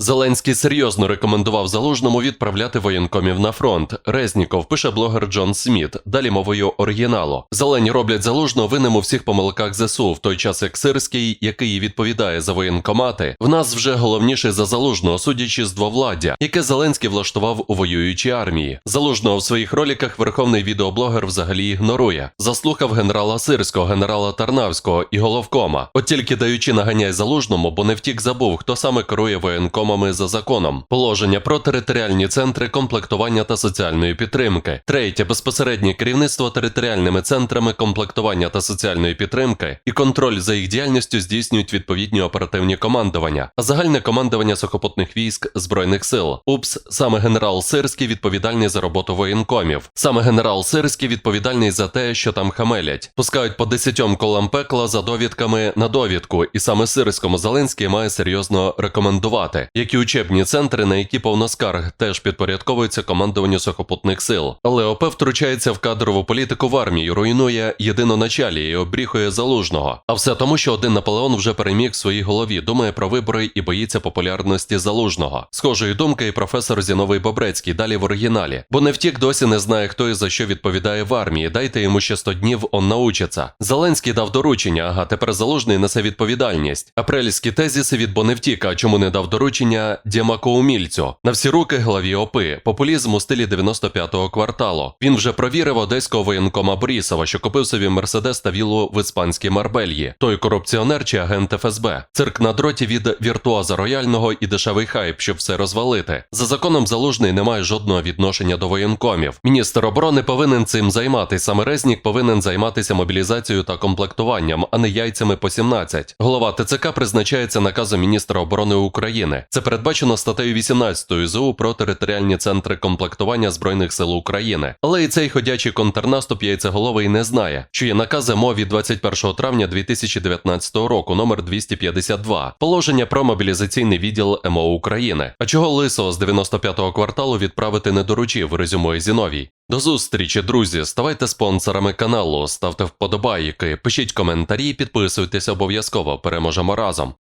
Зеленський серйозно рекомендував залужному відправляти воєнкомів на фронт. Резніков пише блогер Джон Сміт. Далі мовою оригіналу. Зелені роблять залужного винним у всіх помилках ЗСУ, в той час як Сирський, який відповідає за воєнкомати, в нас вже головніше за залужного, судячи з двовладдя, яке Зеленський влаштував у воюючій армії. Залужного в своїх роліках верховний відеоблогер взагалі ігнорує. Заслухав генерала Сирського, генерала Тарнавського і головкома. От тільки даючи наганяй залужному, бо не втік забув, хто саме керує воєнкомами за законом. Положення про територіальні центри комплектування та соціальної підтримки. Третє безпосереднє керівництво територіальними центрами комплектування та соціальної підтримки і контроль за їх діяльністю здійснюють відповідні оперативні командування, а загальне командування сухопутних військ збройних сил. УПС саме генерал Сирський відповідальний за роботу воєнкомів. Саме генерал Сирський відповідальний за те, що там хамелять. Пускають по десятьом колам пекла за довідками на довідку, і саме Сирському Зеленський має серйозно рекомендувати, які учебні центри, на які повно скарг, теж підпорядковуються командуванню сухопутних сил. Але ОП втручається в кадрову політику в армії, руйнує єдиноначалі і обріхує залужного. А все тому, що один Наполеон вже переміг в своїй голові, думає про вибори і боїться популярності залужного. Схожої думки і професор Зіновий Бобрецький далі в оригіналі, бо не втік досі не знає, хто і за що відповідає в армії. Дайте йому ще 100 днів, он научиться. Зеленський дав доручення, ага, тепер залужний несе відповідальність. Апрельські тезіси від бо не втік, а чому не дав доручення Дємакоумільцю. На всі руки главі ОПИ. Популізм у стилі 95-го кварталу. Він вже провірив одеського воєнкома Борісова, що купив собі мерседес та віллу в іспанській Марбельї. Той корупціонер чи агент ФСБ. Цирк на дроті від віртуаза рояльного і дешевий хайп, щоб все розвалити. За законом залужний не має жодного відношення до воєнкомів. Міністр оборони повинен цим займатися. Саме Резнік повинен займатися мобілізацією та комплектуванням, а не яйцями по 17. Голова ТЦК призначається наказом міністра оборони України. Це передбачено статтею 18 ЗУ про територіальні центри комплектування збройних сил України. Але і цей ходячий контрнаступ яйцеголовий не знає, що є наказ МО від 21 травня 2019 року, номер 252, положення про мобілізаційний відділ МО України. А чого лисого з 95-го кварталу відправити не доручив, резюмує Зіновій. До зустрічі, друзі. Ставайте спонсорами каналу, ставте вподобайки, пишіть коментарі, підписуйтесь обов'язково. Переможемо разом.